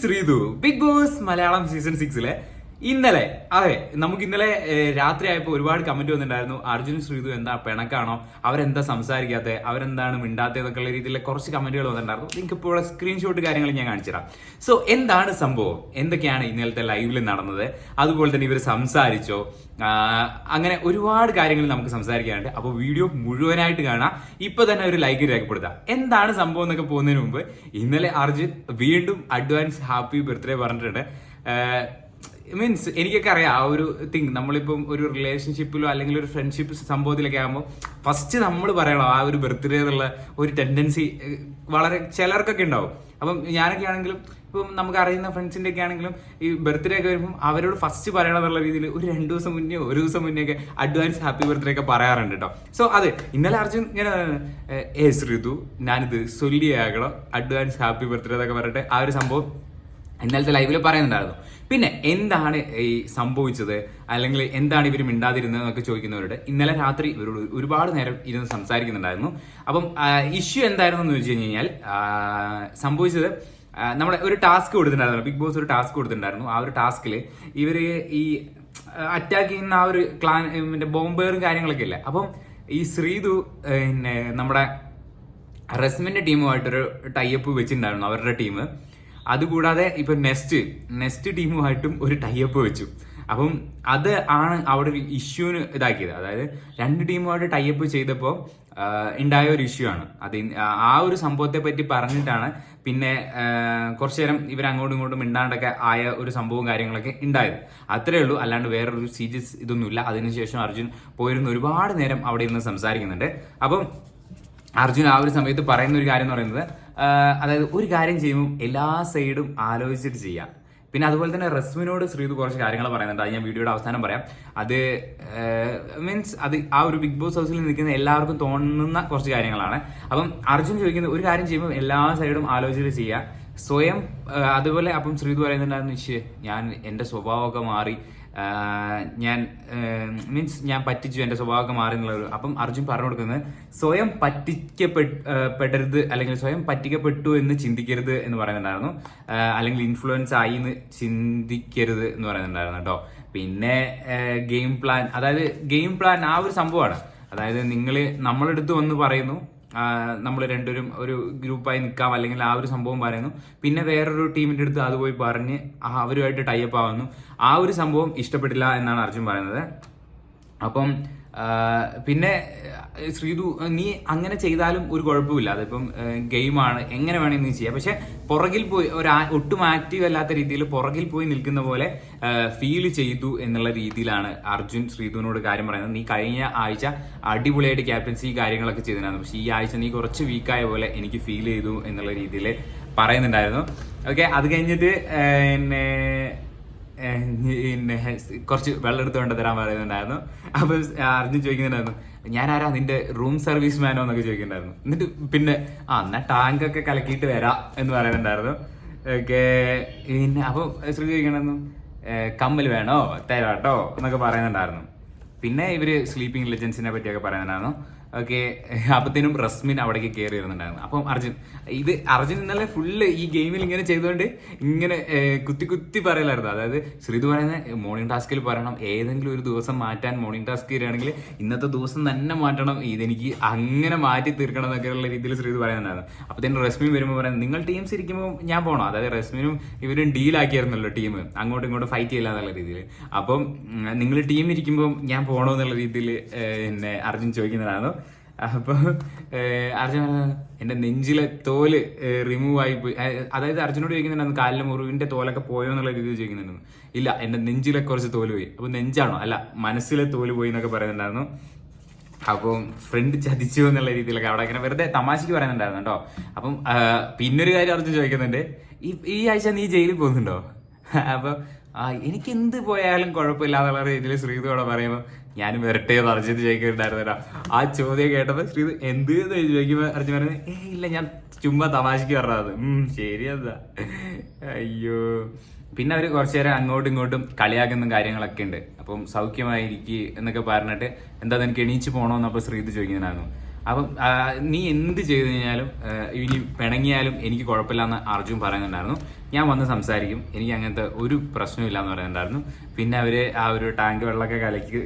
Sreethu. Big boss Malayalam season സിക്സിലെ ഇന്നലെ അതെ നമുക്ക് ഇന്നലെ ഏഹ്, രാത്രി ആയപ്പോൾ ഒരുപാട് കമന്റ് വന്നിട്ടുണ്ടായിരുന്നു. അർജുൻ ശ്രീതു എന്താ പിണക്കാണോ? അവരെന്താ സംസാരിക്കാത്തത് അവരെന്താണ് മിണ്ടാത്തത് എന്നൊക്കെയുള്ള രീതിയിലെ കുറച്ച് കമന്റുകൾ വന്നിട്ടുണ്ടായിരുന്നു. നിങ്ങൾക്ക് ഇപ്പോൾ സ്ക്രീൻഷോട്ട് കാര്യങ്ങൾ ഞാൻ കാണിച്ചു തരാം. സോ എന്താണ് സംഭവം? എന്തൊക്കെയാണ് ഇന്നലത്തെ ലൈവിൽ നടന്നത്? അതുപോലെ തന്നെ ഇവർ സംസാരിച്ചോ? അങ്ങനെ ഒരുപാട് കാര്യങ്ങൾ നമുക്ക് സംസാരിക്കാനുണ്ട്. അപ്പോൾ വീഡിയോ മുഴുവനായിട്ട് കാണാം. ഇപ്പൊ തന്നെ ഒരു ലൈക്ക് രേഖപ്പെടുത്താം. എന്താണ് സംഭവം എന്നൊക്കെ പോകുന്നതിന് മുമ്പ് ഇന്നലെ അർജുൻ വീണ്ടും അഡ്വാൻസ് ഹാപ്പി ബർത്ത്ഡേ പറഞ്ഞിട്ടുണ്ട്. മീൻസ് എനിക്കൊക്കെ അറിയാം ആ ഒരു തിങ് നമ്മളിപ്പം ഒരു റിലേഷൻഷിപ്പിലോ അല്ലെങ്കിൽ ഒരു ഫ്രണ്ട്ഷിപ്പ് സംഭവത്തിലൊക്കെ ആകുമ്പോൾ ഫസ്റ്റ് നമ്മൾ പറയണം ആ ഒരു ബർത്ത്ഡേ എന്നുള്ള ഒരു ടെൻഡൻസി വളരെ ചിലർക്കൊക്കെ ഉണ്ടാവും. അപ്പം ഞാനൊക്കെ ആണെങ്കിലും ഇപ്പം നമുക്ക് അറിയുന്ന ഫ്രണ്ട്സിന്റെ ഒക്കെ ആണെങ്കിലും ഈ ബർത്ത്ഡേ ഒക്കെ വരുമ്പോൾ അവരോട് ഫസ്റ്റ് പറയണം എന്നുള്ള രീതിയിൽ ഒരു രണ്ട് ദിവസം മുന്നേ ഒരു ദിവസം മുന്നേ ഒക്കെ അഡ്വാൻസ് ഹാപ്പി ബർത്ത്ഡേ ഒക്കെ പറയാറുണ്ട് കേട്ടോ. സോ അതെ ഇന്നലെ അർജുൻ ഇങ്ങനെ ഏ ശ്രീതു ഞാനിത് സൊല്ലിയാകണം അഡ്വാൻസ് ഹാപ്പി ബർത്ത്ഡേ എന്നൊക്കെ പറഞ്ഞിട്ട് ആ ഒരു സംഭവം ഇന്നലത്തെ ലൈവിൽ പറയുന്നുണ്ടായിരുന്നു. പിന്നെ എന്താണ് ഈ സംഭവിച്ചത്? അല്ലെങ്കിൽ എന്താണ് ഇവർ മിണ്ടാതിരുന്നത് എന്നൊക്കെ ചോദിക്കുന്നവരോട് ഇന്നലെ രാത്രി ഇവരോട് ഒരുപാട് നേരം ഇരുന്ന് സംസാരിക്കുന്നുണ്ടായിരുന്നു. അപ്പം ഇഷ്യൂ എന്തായിരുന്നു എന്ന് വെച്ച് കഴിഞ്ഞാൽ സംഭവിച്ചത് നമ്മുടെ ഒരു ടാസ്ക് കൊടുത്തിട്ടുണ്ടായിരുന്നു. ബിഗ് ബോസ് ഒരു ടാസ്ക് കൊടുത്തിട്ടുണ്ടായിരുന്നു. ആ ഒരു ടാസ്കിൽ ഇവർ ഈ അറ്റാക്ക് ചെയ്യുന്ന ആ ഒരു ക്ലാൻ മറ്റേ ബോംബേറും കാര്യങ്ങളൊക്കെ ഇല്ല? അപ്പം ഈ ശ്രീതു പിന്നെ നമ്മുടെ റസ്മിന്റെ ടീമുമായിട്ടൊരു ടൈപ്പ് വെച്ചിട്ടുണ്ടായിരുന്നു അവരുടെ ടീം. അതുകൂടാതെ ഇപ്പൊ നെസ്റ്റ് നെസ്റ്റ് ടീമുമായിട്ടും ഒരു ടൈപ്പ് വെച്ചു. അപ്പം അത് ആണ് അവിടെ ഒരു ഇഷ്യൂന് ഇതാക്കിയത്. അതായത് രണ്ട് ടീമുമായിട്ട് ടൈപ്പ് ചെയ്തപ്പോൾ ഉണ്ടായ ഒരു ഇഷ്യൂ ആണ്. അത് ആ- ഒരു സംഭവത്തെ പറ്റി പറഞ്ഞിട്ടാണ് പിന്നെ കുറച്ചു നേരം ഇവർ അങ്ങോട്ടും ഇങ്ങോട്ടും മിണ്ടാണ്ടൊക്കെ ആയ ഒരു സംഭവവും കാര്യങ്ങളൊക്കെ ഉണ്ടായത് അത്രേ ഉള്ളൂ. അല്ലാണ്ട് വേറൊരു സീരിയസ് ഇതൊന്നുമില്ല. അതിനുശേഷം അർജുൻ പോയിരുന്ന ഒരുപാട് നേരം അവിടെ ഇരുന്ന് സംസാരിക്കുന്നുണ്ട്. അപ്പം അർജുൻ ആ ഒരു സമയത്ത് പറയുന്ന ഒരു കാര്യം എന്ന് പറയുന്നത് അതായത് ഒരു കാര്യം ചെയ്യുമ്പോൾ എല്ലാ സൈഡും ആലോചിച്ചിട്ട് ചെയ്യാം. പിന്നെ അതുപോലെ തന്നെ റസ്മിനോട് ശ്രീതു കുറച്ച് കാര്യങ്ങൾ പറയുന്നുണ്ട്. അത് ഞാൻ വീഡിയോയുടെ അവസാനം പറയാം. അത് മീൻസ് അത് ആ ഒരു ബിഗ് ബോസ് ഹൗസിൽ നിൽക്കുന്ന എല്ലാവർക്കും തോന്നുന്ന കുറച്ച് കാര്യങ്ങളാണ്. അപ്പം അർജുൻ ചോദിക്കുന്നത് ഒരു കാര്യം ചെയ്യുമ്പോൾ എല്ലാ സൈഡും ആലോചിച്ചിട്ട് ചെയ്യുക സ്വയം അതുപോലെ അപ്പം ശ്രീതു പറയുന്നുണ്ടായിരുന്നു "ശ്ശേ, ഞാൻ എന്റെ സ്വഭാവമൊക്കെ മാറി ഞാൻ മീൻസ് ഞാൻ പറ്റിച്ചു എന്റെ സ്വഭാവമൊക്കെ മാറി എന്നുള്ളത് അപ്പം അർജുൻ പറഞ്ഞു കൊടുക്കുന്നത് സ്വയം പറ്റിക്കപ്പെടരുത് അല്ലെങ്കിൽ സ്വയം പറ്റിക്കപ്പെട്ടു എന്ന് ചിന്തിക്കരുത് എന്ന് പറയുന്നുണ്ടായിരുന്നു. അല്ലെങ്കിൽ ഇൻഫ്ലുവൻസ് ആയി എന്ന് ചിന്തിക്കരുത് എന്ന് പറയുന്നുണ്ടായിരുന്നു കേട്ടോ. പിന്നെ ഗെയിം പ്ലാൻ അതായത് ഗെയിം പ്ലാൻ ആ ഒരു സംഭവമാണ്. അതായത് നിങ്ങൾ നമ്മളെടുത്ത് വന്ന് പറയുന്നു നമ്മൾ രണ്ടുപേരും ഒരു ഗ്രൂപ്പായി നിൽക്കാം അല്ലെങ്കിൽ ആ ഒരു സംഭവം പറയുന്നു. പിന്നെ വേറൊരു ടീമിന്റെ അടുത്ത് അത് പോയി പറഞ്ഞ് അവരുമായിട്ട് ടൈപ്പ് ആവുന്നു. ആ ഒരു സംഭവം ഇഷ്ടപ്പെട്ടില്ല എന്നാണ് അർജുൻ പറയുന്നത്. അപ്പം പിന്നെ ശ്രീതു നീ അങ്ങനെ ചെയ്താലും ഒരു കുഴപ്പമില്ല. അതിപ്പം ഗെയിമാണ്. എങ്ങനെ വേണമെങ്കിൽ നീ ചെയ്യാം. പക്ഷെ പുറകിൽ പോയി ഒരു ഒട്ടും ആക്റ്റീവ് അല്ലാത്ത രീതിയിൽ പുറകിൽ പോയി നിൽക്കുന്ന പോലെ ഫീൽ ചെയ്തു എന്നുള്ള രീതിയിലാണ് അർജുൻ ശ്രീതുവിനോട് കാര്യം പറയുന്നത്. നീ കഴിഞ്ഞ ആഴ്ച അടിപൊളിയായിട്ട് ക്യാപ്റ്റൻസി കാര്യങ്ങളൊക്കെ ചെയ്തിരുന്നു. പക്ഷേ ഈ ആഴ്ച നീ കുറച്ച് വീക്കായ പോലെ എനിക്ക് ഫീൽ ചെയ്തു എന്നുള്ള രീതിയിൽ പറയുന്നുണ്ടായിരുന്നു. ഓക്കെ അത് കഴിഞ്ഞിട്ട് പിന്നെ പിന്നെ കുറച്ച് വെള്ളം എടുത്ത് കൊണ്ട് തരാൻ പറയുന്നുണ്ടായിരുന്നു. അപ്പൊ അർജുൻ ചോദിക്കുന്നുണ്ടായിരുന്നു ഞാൻ ആരാ നിന്റെ റൂം സർവീസ് മാനോ എന്നൊക്കെ ചോദിക്കുന്നുണ്ടായിരുന്നു. എന്നിട്ട് പിന്നെ ആ എന്നാ ടാങ്ക് ഒക്കെ കലക്കിയിട്ട് വരാം എന്ന് പറയുന്നുണ്ടായിരുന്നു. ഓക്കെ പിന്നെ അപ്പൊ ശ്രീ ചോദിക്കണമെന്നു കമ്മൽ വേണോ? തരാട്ടോ? എന്നൊക്കെ പറയുന്നുണ്ടായിരുന്നു. പിന്നെ ഇവർ സ്ലീപ്പിംഗ് ലെജൻസിനെ പറ്റിയൊക്കെ പറയുന്നുണ്ടായിരുന്നു. ഓക്കെ അപ്പത്തേനും റസ്മിൻ അവിടേക്ക് കയറി വരുന്നുണ്ടായിരുന്നു അപ്പം അർജുൻ ഇത് അർജുൻ ഇന്നലെ ഫുള്ള് ഈ ഗെയിമിൽ ഇങ്ങനെ ചെയ്തുകൊണ്ട് ഇങ്ങനെ കുത്തി കുത്തി പറയലായിരുന്നു. അതായത് ശ്രീതു പറയുന്ന മോർണിംഗ് ടാസ്കിൽ പറയണം. ഏതെങ്കിലും ഒരു ദിവസം മാറ്റാൻ മോർണിംഗ് ടാസ്ക് വരികയാണെങ്കിൽ ഇന്നത്തെ ദിവസം തന്നെ മാറ്റണം. ഇതെനിക്ക് അങ്ങനെ മാറ്റി തീർക്കണം എന്നൊക്കെയുള്ള രീതിയിൽ ശ്രീതു പറയുന്നുണ്ടായിരുന്നു. അപ്പത്തേനും റസ്മിൻ വരുമ്പോൾ പറയുന്നത് നിങ്ങൾ ടീംസ് ഇരിക്കുമ്പോൾ ഞാൻ പോകണം അതായത് റസ്മിനും ഇവരും ഡീലാക്കിയായിരുന്നല്ലോ ടീം അങ്ങോട്ടും ഇങ്ങോട്ടും ഫൈറ്റ് ചെയ്യില്ല എന്നുള്ള രീതിയിൽ. അപ്പം നിങ്ങൾ ടീം ഇരിക്കുമ്പോൾ ഞാൻ പോകണോ എന്നുള്ള രീതിയിൽ എന്നെ അർജുൻ ചോദിക്കുന്നതാണ് അപ്പൊ ഏഹ്, അർജുൻ എന്റെ നെഞ്ചിലെ തോൽ റിമൂവ് ആയി പോയി. അതായത് അർജുനോട് ചോദിക്കുന്നുണ്ടായിരുന്നു കാലിലെ മുറിവിന്റെ തോലൊക്കെ പോയോ എന്നുള്ള രീതിയിൽ ചോദിക്കുന്നുണ്ടായിരുന്നു ഇല്ല എന്റെ നെഞ്ചിലെ കുറച്ച് തോൽ പോയി. അപ്പൊ നെഞ്ചാണോ? അല്ല മനസ്സിലെ തോൽ പോയി എന്നൊക്കെ പറയുന്നുണ്ടായിരുന്നു. അപ്പം ഫ്രണ്ട് ചതിച്ചു എന്നുള്ള രീതിയിലൊക്കെ അവിടെ ഇങ്ങനെ വെറുതെ തമാശക്ക് പറയുന്നുണ്ടായിരുന്നു കേട്ടോ. അപ്പം പിന്നൊരു കാര്യം അർജുൻ ചോദിക്കുന്നുണ്ട്. ഈ ഈ ആഴ്ച നീ ജയിലിൽ പോകുന്നുണ്ടോ? അപ്പൊ ആ എനിക്ക് എന്ത് പോയാലും കുഴപ്പമില്ലാന്നുള്ള രീതിയിൽ ശ്രീതു അവിടെ പറയുമ്പോൾ ഞാനും വരട്ടെ എന്ന് അർജുൻ ചോദിക്കുന്നുണ്ടായിരുന്നു ആ ചോദ്യം കേട്ടപ്പോൾ ശ്രീ എന്ത് എന്ന് ചോദിക്കുമ്പോൾ അർജുൻ പറഞ്ഞു ഏ ഇല്ല ഞാൻ ചുമ്മാ തമാശക്ക് പറഞ്ഞത്. ശരി എന്താ അയ്യോ. പിന്നെ അവർ കുറച്ചു നേരം അങ്ങോട്ടും ഇങ്ങോട്ടും കളിയാക്കുന്ന കാര്യങ്ങളൊക്കെ ഉണ്ട്. അപ്പം സൗഖ്യമായിരിക്കും എന്നൊക്കെ പറഞ്ഞിട്ട് എന്താ എനിക്ക് എണീച്ച് പോകണമെന്ന് അപ്പോൾ ശ്രീത് ചോദിക്കുന്നതാണ് അപ്പം നീ എന്ത് ചെയ്തു കഴിഞ്ഞാലും ഇനി പിണങ്ങിയാലും എനിക്ക് കുഴപ്പമില്ല എന്ന് അർജുൻ പറയുന്നുണ്ടായിരുന്നു. ഞാൻ വന്ന് സംസാരിക്കും. എനിക്ക് അങ്ങനത്തെ ഒരു പ്രശ്നമില്ല എന്ന് പറയുന്നുണ്ടായിരുന്നു പിന്നെ അവർ ആ ഒരു ടാങ്ക് വെള്ളമൊക്കെ കലക്കി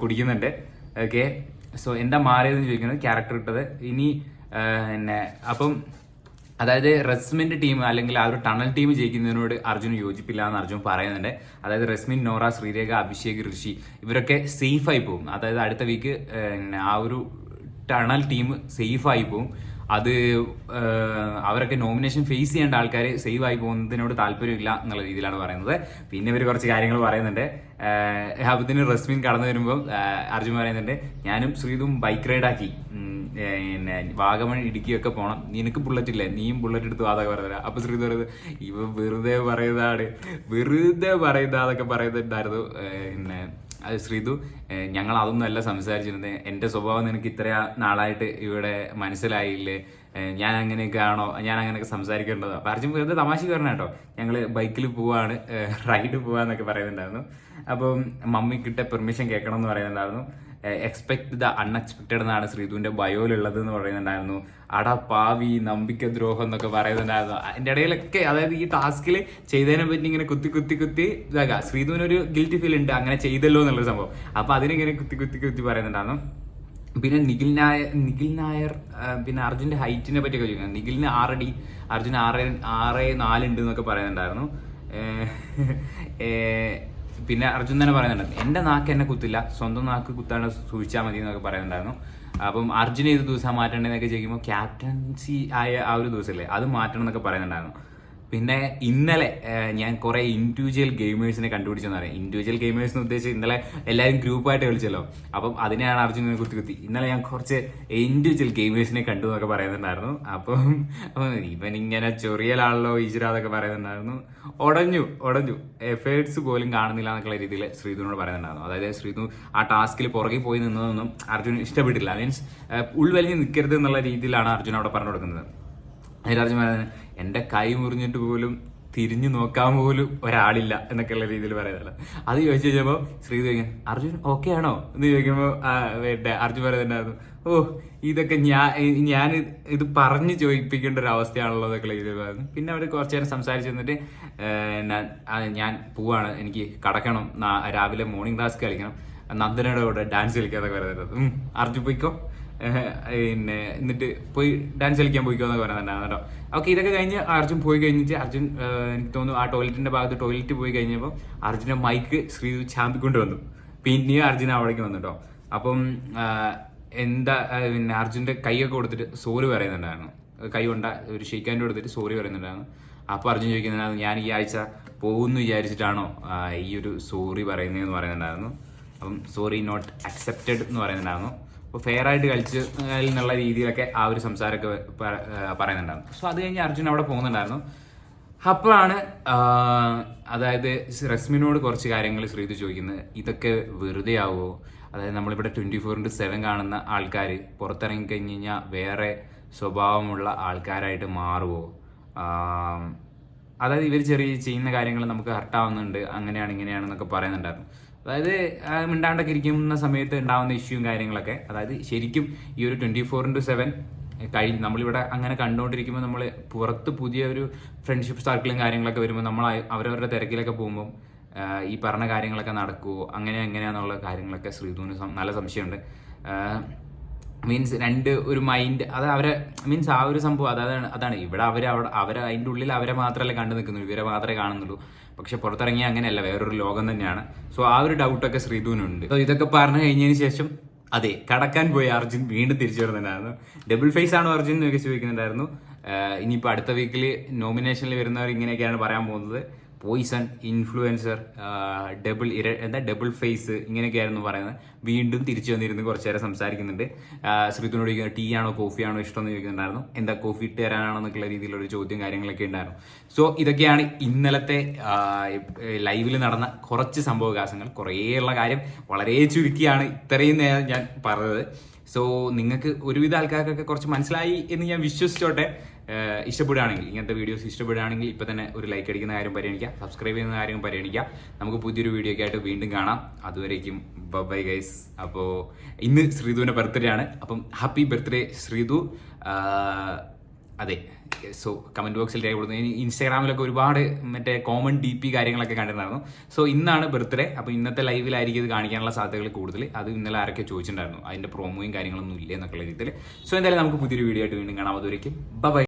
കുടിക്കുന്നുണ്ട്. ഓക്കെ. സോ എന്താ മാറിയതെന്ന് ചോദിക്കുന്നത് ക്യാരക്ടർ ഇട്ടത്. ഇനി എന്നെ അപ്പം അതായത് റസ്മിന്റെ ടീം അല്ലെങ്കിൽ ആ ഒരു ടണൽ ടീം ജയിക്കുന്നതിനോട് അർജുൻ യോജിപ്പില്ല എന്ന് അർജുൻ പറയുന്നുണ്ട്. അതായത് റെസ്മിൻ നോറ ശ്രീരേഖ അഭിഷേക് ഋഷി ഇവരൊക്കെ സേഫായി പോകും. അതായത് അടുത്ത വീക്ക് ആ ഒരു ടണൽ ടീം സേഫായി പോകും. അത് അവരൊക്കെ നോമിനേഷൻ ഫേസ് ചെയ്യേണ്ട ആൾക്കാർ സേവ് ആയി പോകുന്നതിനോട് താല്പര്യമില്ല എന്നുള്ള രീതിയിലാണ് പറയുന്നത്. പിന്നെ ഇവർ കുറച്ച് കാര്യങ്ങൾ പറയുന്നുണ്ട്. ഹബത്തിന് റസ്മിൻ കടന്നു വരുമ്പോൾ അർജുൻ പറയുന്നുണ്ട് ഞാനും ശ്രീതും ബൈക്ക് റൈഡാക്കി പിന്നെ വാഗമൺ ഇടുക്കിയൊക്കെ പോണം. നിനക്ക് ബുള്ളറ്റ് ഇല്ലേ? നീയും ബുള്ളറ്റ് എടുത്ത് വാതൊക്കെ പറയുന്നത് അപ്പൊ ശ്രീത് പറയുന്നത് ഇവ വെറുതെ പറയുന്നതാണ്. വെറുതെ പറയുന്ന അതൊക്കെ പറയുന്നുണ്ടായിരുന്നു. പിന്നെ ശ്രീതു ഞങ്ങൾ അതൊന്നും അല്ല സംസാരിച്ചിരുന്നത് എന്റെ സ്വഭാവം നിനക്ക് ഇത്ര നാളായിട്ട് ഇവിടെ മനസ്സിലായില്ലേ? ഞാൻ അങ്ങനെയൊക്കെ ആണോ ഞാൻ അങ്ങനെയൊക്കെ സംസാരിക്കേണ്ടത്. അപ്പൊ അർജുൻ വെറുതെ തമാശ പറഞ്ഞ കേട്ടോ. ഞങ്ങൾ ബൈക്കിൽ പോവാണ് റൈഡ് പോവാന്നൊക്കെ പറയുന്നുണ്ടായിരുന്നു. അപ്പം മമ്മിക്കിട്ട പെർമിഷൻ കേൾക്കണം എന്ന് പറയുന്നുണ്ടായിരുന്നു. എക്സ്പെക്ട് ദ അൺഎക്സ്പെക്റ്റഡ് എന്നാണ് ശ്രീതുവിന്റെ ബയോയിലുള്ളത് എന്ന് പറയുന്നുണ്ടായിരുന്നു. അട പാവി നമ്പിക്ക ദ്രോഹം എന്നൊക്കെ പറയുന്നുണ്ടായിരുന്നു. അതിന്റെ ഇടയിലൊക്കെ അതായത് ഈ ടാസ്കിൽ ചെയ്തതിനെ പറ്റി ഇങ്ങനെ കുത്തി കുത്തി കുത്തി ഇതാക്കാം ശ്രീതുവിനൊരു ഗിൽറ്റി ഫീൽ ഉണ്ട് അങ്ങനെ ചെയ്തല്ലോ എന്നുള്ളൊരു സംഭവം. അപ്പൊ അതിനിങ്ങനെ കുത്തി കുത്തി കുത്തി പറയുന്നുണ്ടായിരുന്നു. പിന്നെ നിഖിൽ നായർ നിഖിൽ നായർ പിന്നെ അർജുന്റെ ഹൈറ്റിനെ പറ്റിയൊക്കെ ചോദിക്കുന്നത് നിഖിലിന് ആറടി അർജുൻ ആറ് ആറ് നാലുണ്ട് എന്നൊക്കെ പറയുന്നുണ്ടായിരുന്നു. പിന്നെ അർജുൻ തന്നെ പറയുന്നുണ്ടായിരുന്നു എന്റെ നാക്ക് എന്നെ കുത്തില്ല സ്വന്തം നാക്ക് കുത്താണ് സൂക്ഷിച്ചാൽ മതി എന്നൊക്കെ പറയുന്നുണ്ടായിരുന്നു. അപ്പം അർജുൻ ഏത് ദിവസം മാറ്റണ്ടെന്നൊക്കെ ചോദിക്കുമ്പോൾ ക്യാപ്റ്റൻസി ആയ ആ ഒരു ദിവസമല്ലേ അത് മാറ്റണം എന്നൊക്കെ പറയുന്നുണ്ടായിരുന്നു. പിന്നെ ഇന്നലെ ഞാൻ കുറെ ഇൻഡിവിജ്വൽ ഗെയിമേഴ്സിനെ കണ്ടുപിടിച്ചെന്ന് പറയാം. ഇൻഡിവിജ്വൽ ഗെയിമേഴ്സ് എന്ന് ഉദ്ദേശിച്ച് ഇന്നലെ എല്ലാവരും ഗ്രൂപ്പായിട്ട് കളിച്ചല്ലോ. അപ്പം അതിനെയാണ് അർജുനെ കുത്തി കുത്തി. ഇന്നലെ ഞാൻ കുറച്ച് ഇൻഡിവിജ്വൽ ഗെയിമേഴ്സിനെ കണ്ടു എന്നൊക്കെ പറയുന്നുണ്ടായിരുന്നു. അപ്പം ഇവൻ ഇങ്ങനെ ചൊറിയലാണല്ലോ ഈശ്വര എന്നൊക്കെ പറയുന്നുണ്ടായിരുന്നു. ഉടഞ്ഞു ഉടഞ്ഞു എഫേർട്സ് പോലും കാണുന്നില്ല എന്നൊക്കെയുള്ള രീതിയിൽ ശ്രീധുനോട് പറയുന്നുണ്ടായിരുന്നു. അതായത് ശ്രീധു ആ ടാസ്കിൽ പുറകെ പോയി നിന്നതൊന്നും അർജുന് ഇഷ്ടപ്പെട്ടില്ല മീൻസ് ഉൾവലിഞ്ഞ് നിൽക്കരുത് എന്നുള്ള രീതിയിലാണ് അർജുൻ അവിടെ പറഞ്ഞു കൊടുക്കുന്നത്. അതിൽ അർജുൻ പറയുന്നത് എന്റെ കൈ മുറിഞ്ഞിട്ട് പോലും തിരിഞ്ഞു നോക്കാൻ പോലും ഒരാളില്ല എന്നൊക്കെയുള്ള രീതിയിൽ പറയുന്നത്. അത് ചോദിച്ചു കഴിഞ്ഞപ്പോൾ ശ്രീ ചോദിക്കും അർജുൻ ഓക്കെ ആണോ? എന്ന് ചോദിക്കുമ്പോൾ അർജുൻ പറയുന്നുണ്ടായിരുന്നു ഓ ഇതൊക്കെ ഞാൻ ഞാൻ ഇത് പറഞ്ഞു ചോദിപ്പിക്കേണ്ട ഒരു അവസ്ഥയാണല്ലോ എന്നൊക്കെ രീതിയിൽ പറയുന്നു പിന്നെ അവർ കുറച്ചു നേരം സംസാരിച്ച് നിന്നിട്ട് ഞാൻ- പോവാണ് എനിക്ക് കടക്കണം രാവിലെ മോർണിംഗ് ക്ലാസ് കളിക്കണം നന്ദനയുടെ കൂടെ ഡാൻസ് കളിക്കാന്നൊക്കെ പറയുന്നത്. അർജുൻ പോയിക്കോ. പിന്നെ എന്നിട്ട് പോയി ഡാൻസ് കളിക്കാൻ പോയിക്കോ എന്നൊക്കെ പറയുന്നുണ്ടായിരുന്നു കേട്ടോ. ഓക്കെ ഇതൊക്കെ കഴിഞ്ഞ് അർജുൻ പോയി കഴിഞ്ഞിട്ട് അർജുൻ എനിക്ക് തോന്നുന്നു ആ ടോയ്ലറ്റിന്റെ ഭാഗത്ത് ടോയ്ലറ്റ് പോയി കഴിഞ്ഞപ്പോൾ അർജുനെ മൈക്ക് ശ്രീ ചാമ്പിക്കൊണ്ട് വന്നു. പിന്നെയും അർജുൻ അവിടേക്ക് വന്നു കേട്ടോ. അപ്പം എന്താ പിന്നെ അർജുന്റെ കൈയൊക്കെ കൊടുത്തിട്ട് സോറി പറയുന്നുണ്ടായിരുന്നു. കൈ കൊണ്ട ഒരു ഷെയ്ക്കാന്റെ കൊടുത്തിട്ട് സോറി പറയുന്നുണ്ടായിരുന്നു. അപ്പോൾ അർജുൻ ചോദിക്കുന്നുണ്ടായിരുന്നു ഞാൻ ഈ ആഴ്ച പോകുന്നു വിചാരിച്ചിട്ടാണോ ഈ ഒരു സോറി പറയുന്നതെന്ന് പറയുന്നുണ്ടായിരുന്നു? അപ്പം സോറി നോട്ട് അക്സെപ്റ്റഡ് എന്ന് പറയുന്നുണ്ടായിരുന്നു. അപ്പോൾ ഫെയർ ആയിട്ട് കളിച്ച് എന്നുള്ള രീതിയിലൊക്കെ ആ ഒരു സംസാരമൊക്കെ പറയുന്നുണ്ടായിരുന്നു. സോ അത് കഴിഞ്ഞ് അർജുൻ അവിടെ പോകുന്നുണ്ടായിരുന്നു. അപ്പോഴാണ് അതായത് റസ്മിനോട് കുറച്ച് കാര്യങ്ങൾ ശ്രീതു ചോദിക്കുന്നത്. ഇതൊക്കെ വെറുതെ ആവുമോ അതായത് നമ്മളിവിടെ ട്വന്റി ഫോർ ഇന്റു സെവൻ കാണുന്ന ആൾക്കാർ പുറത്തിറങ്ങി കഴിഞ്ഞ് കഴിഞ്ഞാൽ വേറെ സ്വഭാവമുള്ള ആൾക്കാരായിട്ട് മാറുമോ അതായത് ഇവർ ചെറിയ ചെയ്യുന്ന കാര്യങ്ങൾ നമുക്ക് ഹർട്ടാവുന്നുണ്ട് അങ്ങനെയാണ് ഇങ്ങനെയാണെന്നൊക്കെ പറയുന്നുണ്ടായിരുന്നു. അതായത് മിണ്ടാണ്ടൊക്കെ ഇരിക്കുന്ന സമയത്ത് ഉണ്ടാവുന്ന ഇഷ്യൂവും കാര്യങ്ങളൊക്കെ അതായത് ശരിക്കും ഈ ഒരു ട്വന്റി ഫോർ ഇന്റു സെവൻ കഴിഞ്ഞ് നമ്മളിവിടെ അങ്ങനെ കണ്ടുകൊണ്ടിരിക്കുമ്പോൾ നമ്മൾ പുറത്ത് പുതിയ ഒരു ഫ്രണ്ട്ഷിപ്പ് സർക്കിളും കാര്യങ്ങളൊക്കെ വരുമ്പോൾ നമ്മൾ അവരവരുടെ തിരക്കിലൊക്കെ പോകുമ്പോൾ ഈ പറഞ്ഞ കാര്യങ്ങളൊക്കെ നടക്കുമോ അങ്ങനെ എങ്ങനെയാണെന്നുള്ള കാര്യങ്ങളൊക്കെ ശ്രീധുവിന് നല്ല സംശയമുണ്ട്. മീൻസ് രണ്ട് ഒരു മൈൻഡ് അത് അവരെ മീൻസ് ആ ഒരു സംഭവം അതാണ് അതാണ്. ഇവിടെ അവർ അവിടെ അവരെ അതിന്റെ ഉള്ളിൽ അവരെ മാത്രമല്ല കണ്ടു നിൽക്കുന്നുള്ളൂ ഇവരെ മാത്രമേ കാണുന്നുള്ളൂ. പക്ഷെ പുറത്തിറങ്ങിയ അങ്ങനെയല്ല വേറൊരു ലോകം തന്നെയാണ്. സോ ആ ഒരു ഡൗട്ടൊക്കെ ശ്രീധുവിനുണ്ട്. സോ ഇതൊക്കെ പറഞ്ഞു കഴിഞ്ഞതിന് ശേഷം അതെ കടക്കാൻ പോയി അർജുൻ വീണ്ടും തിരിച്ചു വരുന്നുണ്ടായിരുന്നു. ഡബിൾ ഫേസ് ആണോ അർജുൻ എന്നൊക്കെ ചോദിക്കുന്നുണ്ടായിരുന്നു. ഇനിയിപ്പോൾ അടുത്ത വീക്കിൽ നോമിനേഷനിൽ വരുന്നവർ ഇങ്ങനെയൊക്കെയാണ് പറയാൻ പോകുന്നത്. പോയിസൺ ഇൻഫ്ലുവൻസർ ഡബിൾ ഇര എന്താ ഡബിൾ ഫേസ് ഇങ്ങനെയൊക്കെയായിരുന്നു പറയുന്നത്. വീണ്ടും തിരിച്ചു വന്നിരുന്ന് കുറച്ച് നേരം സംസാരിക്കുന്നുണ്ട്. ശ്രീതുനോട് ചോദിക്കുന്നത് ടീ ആണോ കോഫി ആണോ ഇഷ്ടം എന്ന് ചോദിക്കുന്നുണ്ടായിരുന്നു. എന്താ കോഫി ഇട്ട് തരാനാണോ എന്നൊക്കെയുള്ള രീതിയിലുള്ള ചോദ്യം കാര്യങ്ങളൊക്കെ ഉണ്ടായിരുന്നു. സോ ഇതൊക്കെയാണ് ഇന്നലത്തെ ലൈവിൽ നടന്ന കുറച്ച് സംഭവവികാസങ്ങൾ. കുറേയുള്ള കാര്യം വളരെ ചുരുക്കിയാണ് ഇത്രയും നേരം ഞാൻ പറഞ്ഞത്. സോ നിങ്ങൾക്ക് ഒരുവിധ ആൾക്കാർക്കൊക്കെ കുറച്ച് മനസ്സിലായി എന്ന് ഞാൻ വിശ്വസിച്ചോട്ടെ. ഇഷ്ടപ്പെടുകയാണെങ്കിൽ ഇങ്ങനത്തെ വീഡിയോസ് ഇഷ്ടപ്പെടുകയാണെങ്കിൽ ഇപ്പം തന്നെ ഒരു ലൈക്ക് അടിക്കുന്ന കാര്യം പരിഗണിക്കുക സബ്സ്ക്രൈബ് ചെയ്യുന്ന കാര്യം പരിഗണിക്കുക നമുക്ക് പുതിയൊരു വീഡിയോ ആയിട്ട് വീണ്ടും കാണാം. അതുവരേക്കും ബൈ ഗൈസ് അപ്പോൾ ഇന്ന് ശ്രീധുവിന്റെ ബർത്ത്ഡേ ആണ്. അപ്പം ഹാപ്പി ബർത്ത്ഡേ ശ്രീധു. അതെ സോ കമന്റ് ബോക്സിൽ രേഖപ്പെടുത്തുന്നു. ഇൻസ്റ്റാഗ്രാമിലൊക്കെ ഒരുപാട് മറ്റേ കോമൺ ഡി പി കാര്യങ്ങളൊക്കെ കണ്ടിട്ടുണ്ടായിരുന്നു. സോ ഇന്നാണ് ബർത്ത്ഡേ അപ്പോൾ ഇന്നത്തെ ലൈവിലായിരിക്കും ഇത് കാണിക്കാനുള്ള സാധ്യതകൾ കൂടുതൽ. അത് ഇന്നലെ ആരൊക്കെ ചോദിച്ചിട്ടുണ്ടായിരുന്നു? അതിന്റെ പ്രോമോയും കാര്യങ്ങളൊന്നും ഇല്ല എന്നൊക്കെ രീതിയിൽ. സോ എന്തായാലും നമുക്ക് പുതിയൊരു വീഡിയോ ആയിട്ട് വീണ്ടും കാണാം. അതുവരേക്കും ബൈ